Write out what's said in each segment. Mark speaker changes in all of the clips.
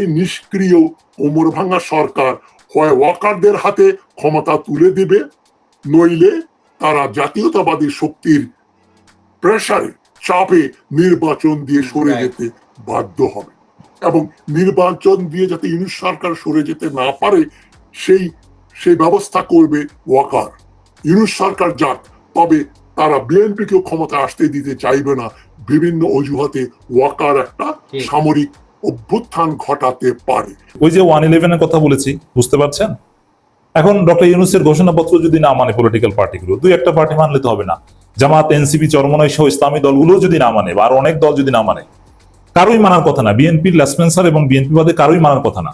Speaker 1: এই নিষ্ক্রিয় কোমর ভাঙা সরকার হয় ওয়াকারদের হাতে ক্ষমতা তুলে দেবে নইলে তারা জাতীয়তাবাদী শক্তির প্রেসারে চাপে নির্বাচন দিয়ে সরে যেতে বাধ্য হবে। এবং নির্বাচন দিয়ে যাতে ইউনিট সরকার সরে যেতে না পারে সেই সেই ব্যবস্থা করবে ওয়াকার। ইউনিট সরকার যাক তবে তারা বিএনপিকেও ক্ষমতা আসতে দিতে চাইবে না। বিভিন্ন অজুহাতে ওয়াকার একটা সামরিক অভ্যুত্থান ঘটাতে পারে।
Speaker 2: ওই যে ওয়ান ইলেভেনের কথা বলেছি বুঝতে পারছেন? এখন ডক্টর ইউনুসের ঘোষণাপত্র যদি না মানে পলিটিক্যাল পার্টিগুলো দুই একটা পার্টি মানলে তো হবে না। জামাত এনসিপি চরমনাই সহ ইসলামী দলগুলো যদি না মানে বা আর অনেক দল যদি না মানে কারোই মানার কথা না। বিএনপির লেসপেন্সার এবং বিএনপি বাদে কারোই মানার কথা না।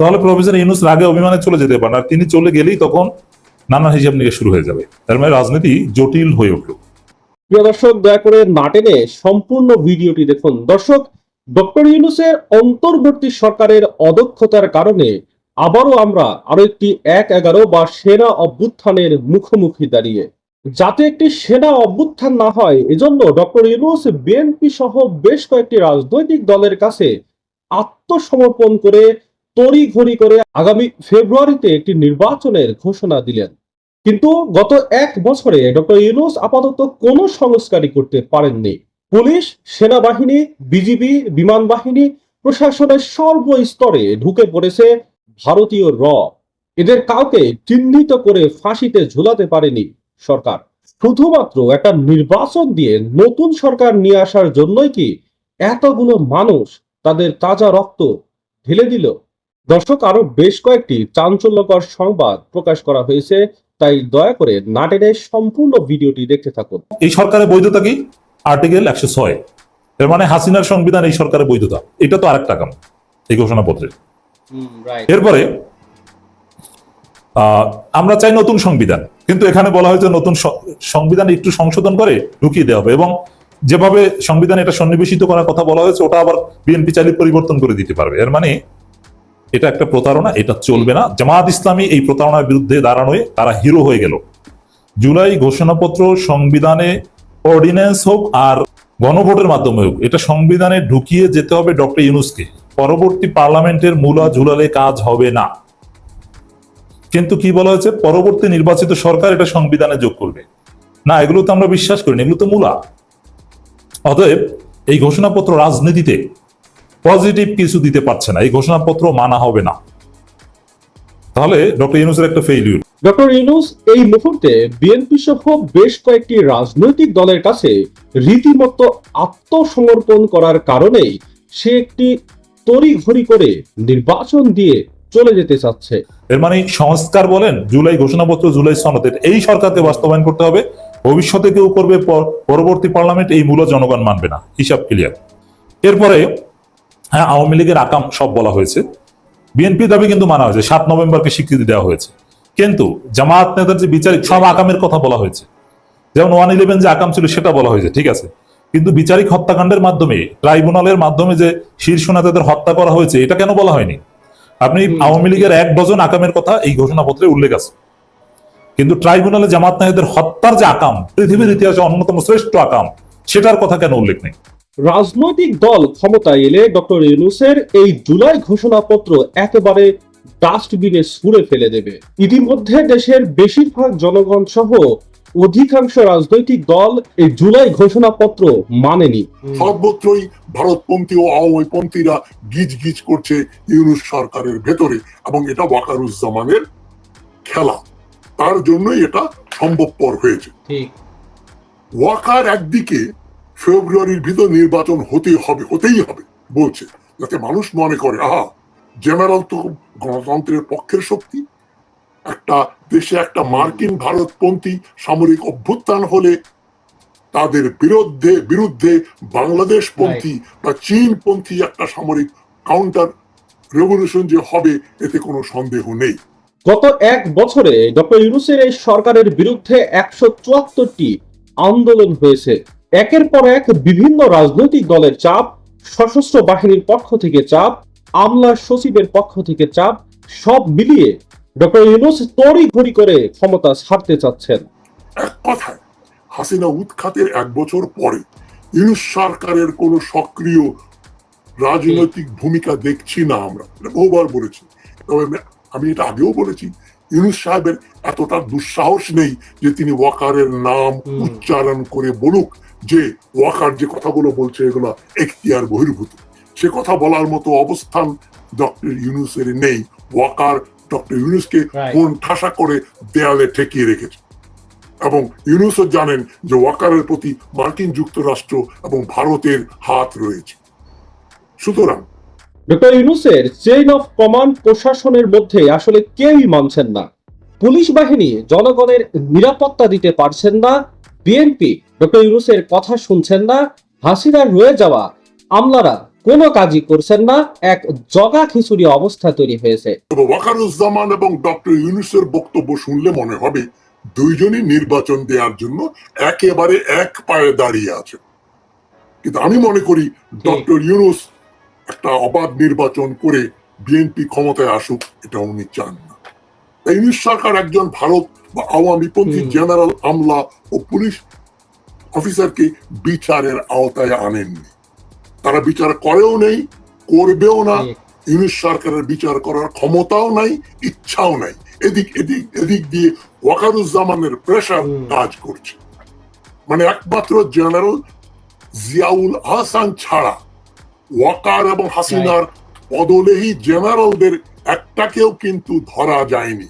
Speaker 2: তাহলে প্রফেসর ইউনুস রাগে অভিমানে চলে যেতে পারেন আর তিনি চলে গেলেই তখন নানা হিসাব নিয়ে শুরু হয়ে যাবে। তার মানে রাজনীতি জটিল হয়ে উঠল।
Speaker 3: প্রিয় দর্শক দয়া করে না টেনে সম্পূর্ণ ভিডিওটি দেখুন। দর্শক ডক্টর ইউনুসের অন্তর্বর্তী সরকারের অদক্ষতার কারণে আবারও আমরা আরও একটি এক এগারো বা সেনা অভ্যুত্থানের মুখোমুখি দাঁড়িয়ে। যাতে একটি সেনা অভ্যুত্থান না হয়, এজন্য ডক্টর ইউনুস বিএনপি সহ বেশ কয়েকটি রাজনৈতিক দলের কাছে আত্মসমর্পণ করে তড়িঘড়ি করে আগামী ফেব্রুয়ারিতে একটি নির্বাচনের ঘোষণা দিলেন। কিন্তু গত এক বছরে ডক্টর ইউনুস আপাতত কোনো সংস্কারই করতে পারেননি। পুলিশ, সেনাবাহিনী, বিজিবি, বিমান বাহিনী, প্রশাসনের সর্বস্তরে ঢুকে পড়েছে ভারতীয় র। এদের কাউকে চিহ্নিত করে ফাঁসিতে ঝুলাতে পারেনি সরকার। শুধুমাত্র একটা নির্বাচন দিয়ে নতুন সরকার নিয়ে আসার জন্যই কি এতগুলো মানুষ তাদের তাজা রক্ত ঢেলে দিল? দর্শক আরও বেশ কয়েকটি চাঞ্চল্যকর সংবাদ প্রকাশ করা হয়েছে, তাই দয়া করে না টেনে সম্পূর্ণ ভিডিওটি দেখতে থাকুন।
Speaker 2: এই সরকারের বৈধতা কি? আর্টিকেল একশো ছয়। এর মানে হাসিনার সংবিধান এই সরকারের বৈধতা। এটা তো আরেকটা কাম এই ঘোষণাপত্রে এরপরে আমরা চাই নতুন সংবিধান কিন্তু এখানে বলা হয়েছে নতুন সংবিধান একটু সংশোধন করে ঢুকিয়ে দেওয়া হবে এবং যেভাবে সংবিধান এটা সন্নিবেশিত করার কথা বলা হয়েছে ওটা আবার বিএনপি চাইলে পরিবর্তন করে দিতে পারবে। এর মানে এটা একটা প্রতারণা এটা চলবে না। জামাত ইসলামী এই প্রতারণার বিরুদ্ধে দাঁড়ানোয় তারা হিরো হয়ে গেল। জুলাই ঘোষণাপত্র সংবিধানে অর্ডিন্যান্স হোক আর গণভোটের মাধ্যমে হোক, এটা সংবিধানে ঢুকিয়ে যেতে হবে ডক্টর ইউনুসকে। পরবর্তী পার্লামেন্টের মূলা ঝুলালে কাজ হবে না। কিন্তু কি বলা হয়েছে? পরবর্তী নির্বাচিত সরকার এটা সংবিধানে যোগ করবে। না, এগুলো তো আমরা বিশ্বাস করি এগুলো তো মূলা। অতএব এই ঘোষণাপত্র রাজনীতিতে পজিটিভ কিছু দিতে পারছে না, এই ঘোষণাপত্র মানা হবে না। তাহলে ডক্টর ইউনুসের একটা ফেইলিউর
Speaker 3: ডক্টর ইউনুস এই মুহূর্তে বিএনপি সহ বেশ কয়েকটি রাজনৈতিক দলের কাছে রীতিমতো আত্মসমর্পণ করার কারণেই সে একটি তড়িঘড়ি করে নির্বাচন দিয়ে চলে যেতে চাচ্ছে।
Speaker 2: এর মানে সংস্কার বলেন জুলাই ঘোষণাপত্র জুলাই সনদ এই সরকারকে বাস্তবায়ন করতে হবে। ভবিষ্যতে কেউ করবে পর- পরবর্তী পার্লামেন্ট এই মূল জনগণ মানবে না। হিসাব ক্লিয়ার এরপরে হ্যাঁ আওয়ামী লীগের আকাম সব বলা হয়েছে। বিএনপি দাবি কিন্তু মানা হয়েছে। সাত নভেম্বরকে স্বীকৃতি দেওয়া হয়েছে। কিন্তু জামাত নেতার যে বিচারিক সব আকামের কথা বলা হয়েছে। যেমন ওয়ান ইলেভেন যে আকাম ছিল সেটা বলা হয়েছে ঠিক আছে। কিন্তু বিচারিক হত্যাকাণ্ডের মাধ্যমে ট্রাইব্যুনালের মাধ্যমে যে শীর্ষ নেতাদের হত্যা করা হয়েছে এটা কেন বলা হয়নি? আপনি আওয়ামী লীগের এক ডজন আকামের কথা এই ঘোষণাপত্রে উল্লেখ আছে। কিন্তু ট্রাইব্যুনালে জামাত নাহিদের হত্যার যে আকাম পৃথিবীর ইতিহাসে অন্যতম শ্রেষ্ঠ আকাম সেটার কথা কেন উল্লেখ নেই?
Speaker 3: রাজনৈতিক দল ক্ষমতায় এলে ডক্টর ইউনুসের এই জুলাই ঘোষণাপত্র একেবারে ডাস্টবিনে ছুঁড়ে ফেলে দেবে। ইতিমধ্যে দেশের বেশিরভাগ জনগণ সহ অধিকাংশ রাজনৈতিক দল এই জুলাই ঘোষণাপত্র মানেনি।
Speaker 1: সর্বত্রই ভারতপন্থী ও আওয়ামীপন্থীরা গিজ গিজ করছে ইউনুস সরকারের ভেতরে এবং এটা ওয়াকারুজ্জামানের খেলা। তার জন্যই এটা সম্ভবপর হয়েছে। ওয়াকার একদিকে ফেব্রুয়ারির ভিতর নির্বাচন হতে হবে হতেই হবে বলছে। যাতে মানুষ মনে করে আহা জেনারেল তো গণতন্ত্রের পক্ষের শক্তি। একটা দেশে একটা মার্কিন ভারতপন্থী সামরিক অভ্যুত্থান হলে তাদের বিরুদ্ধে বিরুদ্ধে বাংলাদেশ পন্থী বা চীনপন্থী একটা সামরিক কাউন্টার রেভলিউশন যে হবে এতে কোনো সন্দেহ নেই।
Speaker 3: গত এক বছরে ডক্টর ইউনুসের এই সরকারের বিরুদ্ধে একশো চুয়াত্তরটি আন্দোলন হয়েছে। একের পর এক বিভিন্ন রাজনৈতিক দলের চাপ সশস্ত্র বাহিনীর পক্ষ থেকে চাপ আমলা সচিবের পক্ষ থেকে চাপ সব মিলিয়ে ডক্টর ইউনুস তড়ি ঘড়ি করে ক্ষমতা ছাড়তে চাচ্ছেন।
Speaker 1: এক কথায় হাসিনা উৎখাতের এক বছর পরে ইউনুস সরকারের কোনো সক্রিয় রাজনৈতিক ভূমিকা দেখছি না আমরা। বহুবার বলেছি। তবে আমি- এটা আগেও বলেছি ইউনুস সাহেবের এতটা দুঃসাহস নেই যে তিনি ওয়াকারের নাম উচ্চারণ করে বলুক যে ওয়াকার যে কথাগুলো বলছে এগুলো এখতিয়ার বহির্ভূত। সে কথা বলার মতো অবস্থান ডক্টর ইউনুসের নেই। ওয়াকার ডক্টর ইউনুসকে. কোন ঠাসা করে দেয়ালে ঠেকিয়ে রেখেছে। এবং ইউনুসও জানেন যে ওয়াকারের প্রতি মার্কিন যুক্তরাষ্ট্র এবং ভারতের হাত রয়েছে। সুতরাং
Speaker 3: ডক্টর ইউনুসের চেইন অফ কমান্ড প্রশাসনের মধ্যে আসলে কেউই মানছেন না। পুলিশ বাহিনী জনগণের নিরাপত্তা দিতে পারছেন না বিএনপি ডক্টর ইউনুসের কথা শুনছেন না হাসিনার রয়ে যাওয়া আমলারা কোনো কাজই করছেন না এক জগা খিচুড়ি অবস্থা তৈরি হয়েছে।
Speaker 1: ওয়াকারুজ্জামান এবং ডক্টর ইউনুসের বক্তব্য শুনলে মনে হবে দুইজনই নির্বাচন দেওয়ার জন্য একেবারে এক পায়ে দাঁড়িয়ে আছে। কিন্তু আমি মনে করি ডক্টর ইউনুস একটা অবাধ নির্বাচন করে বিএনপি ক্ষমতায় আসুক এটা উনি চান না। ইউনুস সরকার একজন ভারত বা আওয়ামী পন্থী জেনারেল আমলা ও পুলিশ অফিসারকে বিচারের আওতায় আনেননি। তারা বিচার করেও নেই করবেও না। ইউনিশ সরকারের বিচার করার ক্ষমতাও নাই ইচ্ছাও নাই। এদিক এদিক এদিক দিয়ে ওয়াকারুজ্জামানের প্রেশার কাজ করছে। মানে একমাত্র জেনারেল জিয়াউল হাসান ছাড়া ওয়াকার এবং হাসিনার পদলেহী জেনারেলদের একটাকেও কিন্তু ধরা যায়নি।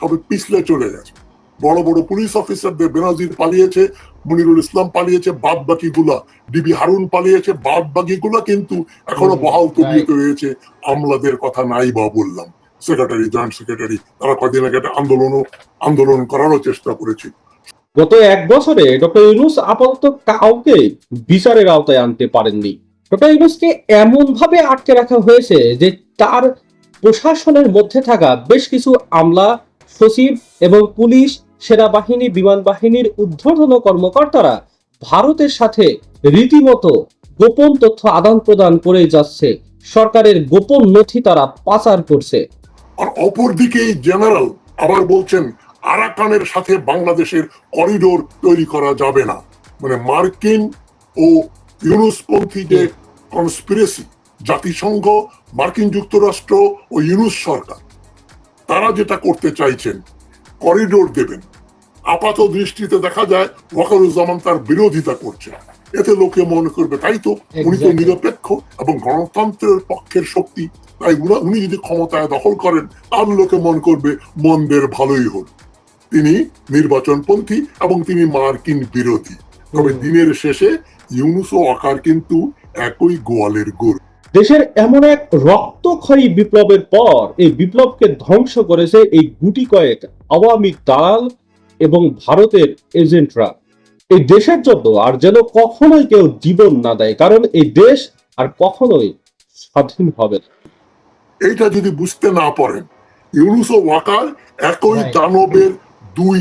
Speaker 1: সবে পিছলে চলে গেছে। বড় বড় পুলিশ অফিসারদের বেনাজির পালিয়েছে মনিরুল ইসলাম পালিয়েছে বাদ বাকি গুলা ডিবি হারুন পালিয়েছে বাদ বাকি গুলা কিন্তু
Speaker 3: এখনও
Speaker 1: বহাল তবিয়তে. রয়েছে আমলাদের কথা নাই বা বললাম। সেক্রেটারি জয়েন্ট সেক্রেটারি তারা কদিন আগে একটা আন্দোলনও আন্দোলন করারও চেষ্টা করেছে।
Speaker 3: গত এক বছরে ডক্টর ইউনুস আপাতত কাউকে বিচারের আওতায় আনতে পারেননি। ডক্টর ইউনুসকে এমন ভাবে আটকে রাখা হয়েছে যে তার প্রশাসনের মধ্যে থাকা বেশ কিছু আমলা সচিব এবং পুলিশ সেনাবাহিনী বিমান বাহিনীর ঊর্ধ্বতন কর্মকর্তারা ভারতের সাথে রীতিমতো গোপন তথ্য আদান প্রদান করে যাচ্ছে। সরকারের গোপন নথি তারা পাচার করছে।
Speaker 1: আর অপরদিকে জেনারেল আবার বলছেন, আরাকানের সাথে বাংলাদেশের করিডোর তৈরি করা যাবে না। মানে মার্কিন ও ইউনুসপন্থী যে কনস্পিরেসি, জাতিসংঘ, মার্কিন যুক্তরাষ্ট্র ও ইউনুস সরকার, তারা যেটা করতে চাইছেন, করিডোর দেবেন। আপাত দৃষ্টিতে দেখা যায় ওয়াকারুজ্জামান তার বিরোধিতা করছে। এতে লোকে মনে করবে তাই তো? উনি তো নিরপেক্ষ এবং গণতন্ত্রের পক্ষের শক্তি। তাই উনি যদি ক্ষমতায় দখল করেন তাহলে লোকে মনে করবে মন্দের ভালোই হল। তিনি নির্বাচনপন্থী এবং তিনি মার্কিন বিরোধী। তবে দিনের শেষে ইউনুস ও আকার কিন্তু একই গোয়ালের গরু।
Speaker 3: দেশের এমন এক রক্তক্ষয়ী বিপ্লবের পর এই বিপ্লবকে ধ্বংস করেছে এই গুটি কয়েক আওয়ামী দালাল এবং ভারতের এজেন্টরা। এই দেশের জন্য আর যেন কখনোই কেউ জীবন না দেয় কারণ এই দেশ আর কখনোই স্বাধীন হবে না।
Speaker 1: এইটা যদি বুঝতে না পারেন ইউনুস ও ওয়াকার একই দানবের দুই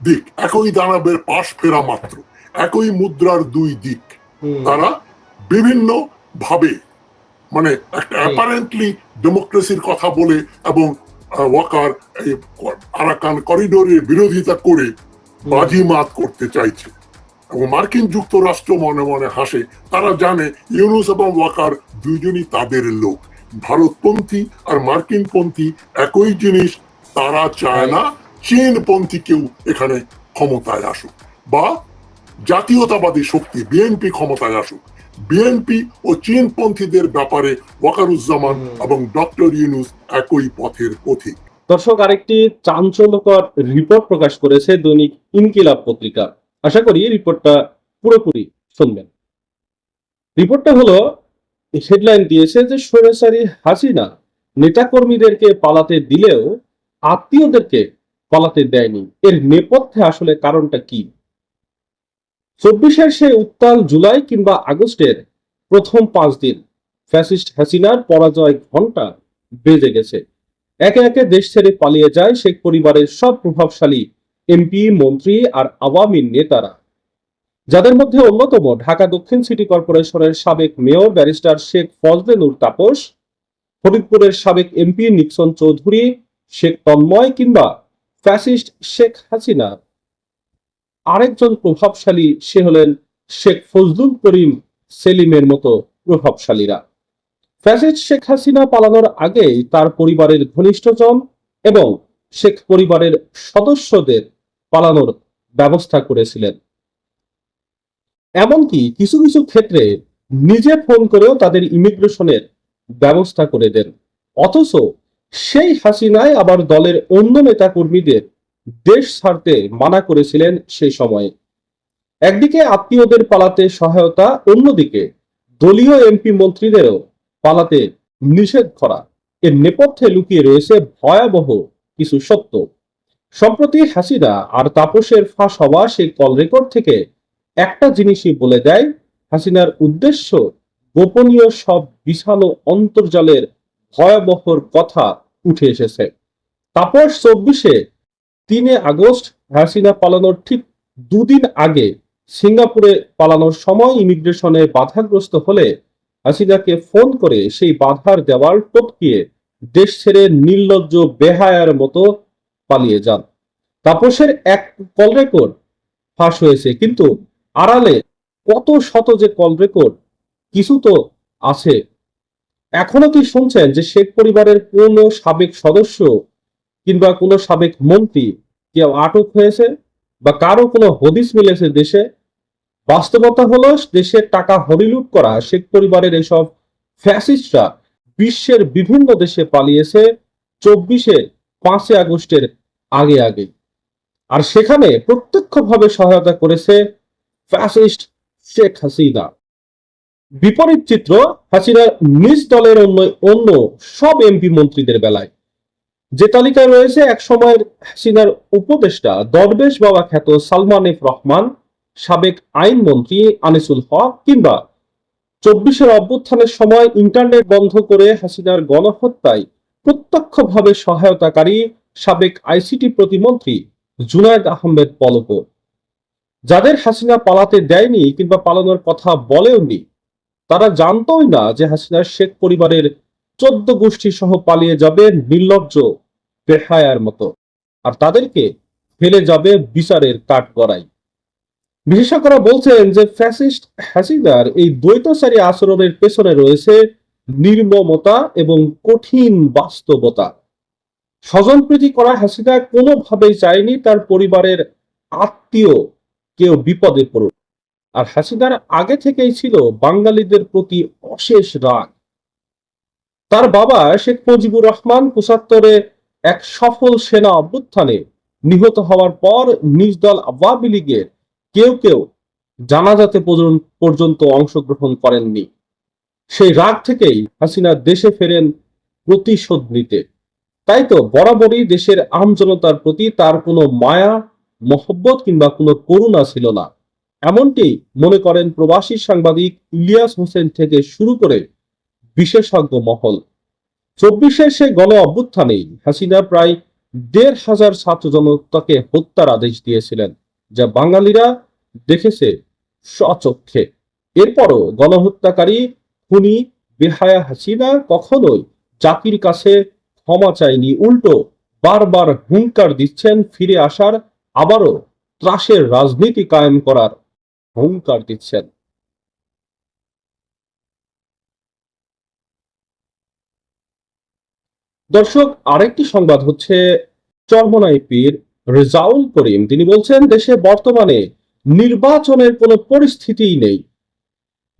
Speaker 1: দিক একই দানবের পাশ ফেরা মাত্র একই মুদ্রার দুই দিক। তারা বিভিন্ন ভাবে মানে একটা অ্যাপারেন্টলি ডেমোক্রেসির কথা বলে এবং ওয়াকার এই আরাকান করিডোরের বিরোধিতা করে বাজিমাত করতে চাইছে। এবং মার্কিন যুক্তরাষ্ট্র মনে মনে হাসে। তারা জানে ইউনুস এবং ওয়াকার দুইজনই তাদের লোক। ভারতপন্থী আর মার্কিন পন্থী একই জিনিস। তারা চায় না চীনপন্থী কেউ এখানে ক্ষমতায় আসুক। বা জাতীয়তাবাদী শক্তি বিএনপি ক্ষমতায় আসুক। বিএনপি ও চীনপন্থীদের ব্যাপারে ওয়াকারুজ্জামান এবং ডক্টর ইউনুস একই পথের পথিক।
Speaker 3: দর্শক আরেকটি চাঞ্চল্যকর রিপোর্ট প্রকাশ করেছে দৈনিক ইনকিলাব পত্রিকা। আশা করি রিপোর্টটা পুরোপুরি শুনবেন। রিপোর্টটা হলো হেডলাইন দিয়েছে যে স্বৈরাচারী হাসিনা নেতাকর্মীদেরকে পালাতে দিলেও আত্মীয়দেরকে পালাতে দেয়নি। এর নেপথ্যে আসলে কারণটা কি? চব্বিশের সে উত্তাল জুলাই কিংবা আগস্টের প্রথম পাঁচ দিন ফ্যাসিস্ট হাসিনার পরাজয় ঘণ্টা বেজে গেছে। একে একে দেশ ছেড়ে পালিয়ে যায় শেখ পরিবারের সব প্রভাবশালী এমপি, মন্ত্রী আর আওয়ামী নেতারা। যাদের মধ্যে অন্যতম ঢাকা দক্ষিণ সিটি কর্পোরেশনের সাবেক মেয়র ব্যারিস্টার শেখ ফজলে নূর তাপস, ফরিদপুরের সাবেক এমপি নিক্সন চৌধুরী, শেখ তন্ময় কিংবা ফ্যাসিস্ট শেখ হাসিনা। আরেকজন প্রভাবশালী, সে হলেন শেখ ফজলুল করিম সেলিমের মতো প্রভাবশালীরা। ফ্যাসিস্ট শেখ হাসিনা পালানোর আগেই তার পরিবারের ঘনিষ্ঠজন এবং শেখ পরিবারের সদস্যদের পালানোর ব্যবস্থা করেছিলেন। এমনকি কিছু কিছু ক্ষেত্রে নিজে ফোন করেও তাদের ইমিগ্রেশনের ব্যবস্থা করে দেন। অথচ সেই হাসিনায় আবার দলের অন্য নেতা কর্মীদের দেশ ছাড়তে মানা করেছিলেন সেই সময়ে। একদিকে আত্মীয়দের পালাতে সহায়তা, অন্যদিকে দলীয় এমপি মন্ত্রীদেরও পালাতে নিষেধ করা। এর নেপথ্যে লুকিয়ে রয়েছে ভয়াবহ কিছু সত্য। সম্প্রতি হাসিনা আর তাপসের ফাঁস হওয়া সেই কল রেকর্ড থেকে একটা জিনিসই বলে দেয়, হাসিনার উদ্দেশ্য গোপনীয় সব বিশাল অন্তর্জালের ভয়াবহর কথা উঠে এসেছে। তাপস চব্বিশে তিনে আগস্ট হাসিনা পালানোর ঠিক দুদিন আগে সিঙ্গাপুরে পালানোর সময় ইমিগ্রেশনে বাধাগ্রস্ত হলে হাসিনাকে ফোন করে সেই বাধার দেওয়াল টপকিয়ে দেশ ছেড়ে নির্লজ্জ বেহায়ার মতো পালিয়ে যান। তাপসের এক কল রেকর্ড ফাঁস হয়েছে, কিন্তু আড়ালে কত শত যে কল রেকর্ড কিছু তো আছে। এখনও কি শুনছেন যে শেখ পরিবারের কোন সাবেক সদস্য কিংবা কোনো সাবেক মন্ত্রী কেউ আটক হয়েছে বা কারও কোনো হদিস মিলেছে দেশে, বাস্তবতা হলো দেশের টাকা হরিলুট করা, শেখ পরিবারের এসব ফ্যাসিস্টরা বিশ্বের বিভিন্ন দেশে পালিয়েছে চব্বিশে পাঁচই আগস্টের আগে আগে। আর সেখানে প্রত্যক্ষভাবে সহায়তা করেছে ফ্যাসিস্ট শেখ হাসিনা। বিপরীত চিত্র হাসিনার নিজ দলের অন্য অন্য সব এমপি মন্ত্রীদের বেলায়। যে তালিকায় রয়েছে এক সময়ের হাসিনার উপদেষ্টা, দরবেশ বাবা খ্যাত সালমান এফ রহমান, সাবেক আইনমন্ত্রী আনিসুল হক, কিংবা চব্বিশের অভ্যুত্থানের সময় ইন্টারনেট বন্ধ করে হাসিনার গণহত্যায় প্রত্যক্ষভাবে সহায়তাকারী সাবেক আইসিটি প্রতিমন্ত্রী জুনায়দ আহমেদ পলক। যাদের হাসিনা পালাতে দেয়নি কিংবা পালানোর কথা বলেওনি, তারা জানতোই না যে হাসিনার শেখ পরিবারের চোদ্দ গোষ্ঠী সহ পালিয়ে যাবে নির্লজ্জ বেহায়ার মতো। আর তাদেরকে ফেলে যাবে বিচারের কাঠ গড়াই বিশেষজ্ঞরা বলছেন যে ফ্যাসিস্ট হাসিনার এই দ্বৈতচারী আচরণের পেছনে রয়েছে নির্মমতা এবং কঠিন বাস্তবতা। স্বজনপ্রীতি করা হাসিনা কোনোভাবেই চায়নি তার পরিবারের আত্মীয় কেউ বিপদে পড়ুক। আর হাসিদার আগে থেকেই ছিল বাঙালিদের প্রতি অশেষ রাগ। তার বাবা শেখ মুজিবুর রহমান পঁচাত্তরে এক সফল সেনা অভ্যুত্থানে নিহত হওয়ার পর নিজ দল আওয়ামী লীগের কেউ কেউ জানাজাতে পর্যন্ত- অংশগ্রহণ করেননি। সেই রাগ থেকেই হাসিনা দেশে ফেরেন প্রতিশোধ নিতে। তাই তো বরাবরই দেশের আম জনতার প্রতি তার কোনো মায়া, মহব্বত কিংবা কোনো করুণা ছিল না। এমনটি মনে করেন প্রবাসী সাংবাদিক ইলিয়াস হোসেন থেকে শুরু করে বিশেষজ্ঞ মহল। চব্বিশে সে গণ অভ্যুত্থানেই হাসিনা প্রায় দেড় হাজার ছাত্র জনতাকে হত্যার আদেশ দিয়েছিলেন, যা বাঙালিরা দেখেছে স্বচক্ষে। এরপরও গণহত্যাকারী খুনি বেহায়া হাসিনা কখনোই জাতির কাছে ক্ষমা চায়নি, উল্টো বারবার হুঙ্কার দিচ্ছেন, ফিরে আসার আবারও ত্রাসের রাজনীতি কায়েম করার হুঙ্কার দিচ্ছেন। দর্শক, আরেকটি সংবাদ হচ্ছে চরমনাই পীর রেজাউল করিম। তিনি বলছেন, দেশে বর্তমানে নির্বাচনের কোনো পরিস্থিতিই নেই।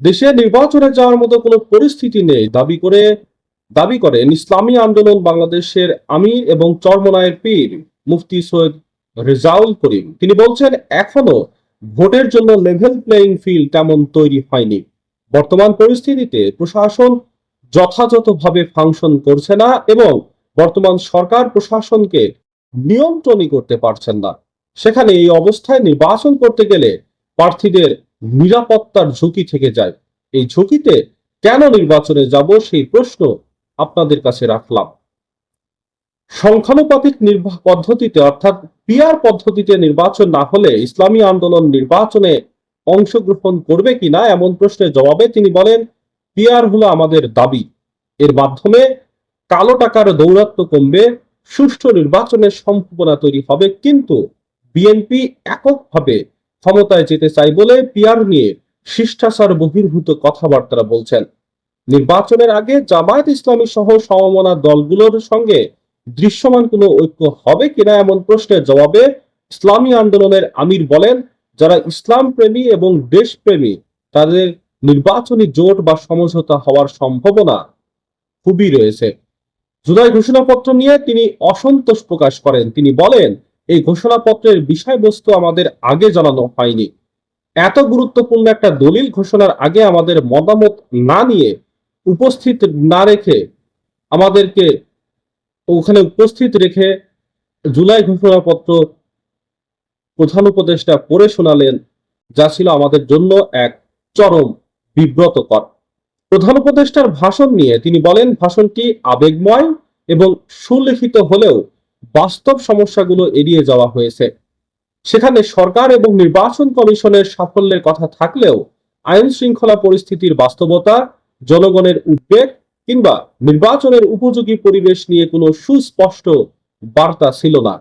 Speaker 3: দেশে নির্বাচনে যাওয়ার মতো কোনো পরিস্থিতি নেই। দাবি করে, দাবি করেন, ইসলামী আন্দোলন বাংলাদেশের আমির এবং চরমনায়ের পীর মুফতি সৈয়দ রেজাউল করিম। তিনি বলছেন, এখনও ভোটের জন্য লেভেল প্লেইং ফিল্ড তেমন তৈরি হয়নি। বর্তমান পরিস্থিতিতে প্রশাসন যথাযথভাবে ফাংশন করছে না এবং বর্তমান সরকার প্রশাসনকে নিয়ন্ত্রণই করতে পারছেন না। সেখানে এই অবস্থায় নির্বাচন করতে গেলে প্রার্থীদের নিরাপত্তার ঝুঁকি থেকে যায়। এই ঝুঁকিতে কেন নির্বাচনে যাব সেই প্রশ্ন আপনাদের কাছে রাখলাম। সংখ্যানুপাতিক নির্বা- পদ্ধতিতে অর্থাৎ পিয়ার পদ্ধতিতে নির্বাচন না হলে ইসলামী আন্দোলন নির্বাচনে অংশগ্রহণ করবে কিনা এমন প্রশ্নের জবাবে তিনি বলেন পিয়ার হলো আমাদের দাবি। এর মাধ্যমে কালো টাকার দৌরাত্ম কমবে, সুষ্ঠু নির্বাচনের সম্ভাবনা তৈরি হবে, কিন্তু বিএনপি এককভাবে ক্ষমতায় যেতে চাই বলে পিয়ার নিয়ে শিষ্টাচার বহির্ভূত কথাবার্তা বলছেন। নির্বাচনের আগে জামায়াত ইসলামী সহ সমমনা দলগুলোর সঙ্গে দৃশ্যমান কোনো ঐক্য হবে কিনা এমন প্রশ্নের জবাবে ইসলামী আন্দোলনের আমির বলেন, যারা ইসলাম প্রেমী এবং দেশপ্রেমী, তাদের নির্বাচনী জোট বা সমঝোতা হওয়ার সম্ভাবনা খুবই রয়েছে। জুলাই ঘোষণাপত্র নিয়ে তিনি অসন্তোষ প্রকাশ করেন। তিনি বলেন, এই ঘোষণাপত্রের বিষয়বস্তু আমাদের আগে জানানো হয়নি। এত গুরুত্বপূর্ণ একটা দলিল ঘোষণার আগে আমাদের মতামত না নিয়ে উপস্থিত না রেখে আমাদেরকে ওখানে উপস্থিত রেখে জুলাই ঘোষণাপত্র প্রধান উপদেষ্টা পড়ে শোনালেন, যা ছিল আমাদের জন্য এক চরম বিব্রতকর। প্রধান উপদেষ্টার ভাষণ নিয়ে তিনি বলেন, ভাষণটি আবেগময় এবং সুলিখিত হলেও বাস্তব সমস্যাগুলো এড়িয়ে যাওয়া হয়েছে। সেখানে সরকার এবং নির্বাচন কমিশনের সাফল্যের কথা থাকলেও আইন শৃঙ্খলা পরিস্থিতির বাস্তবতা, জনগণের উদ্বেগ কিংবা নির্বাচনের উপযোগী পরিবেশ নিয়ে কোনো সুস্পষ্ট বার্তা ছিল না।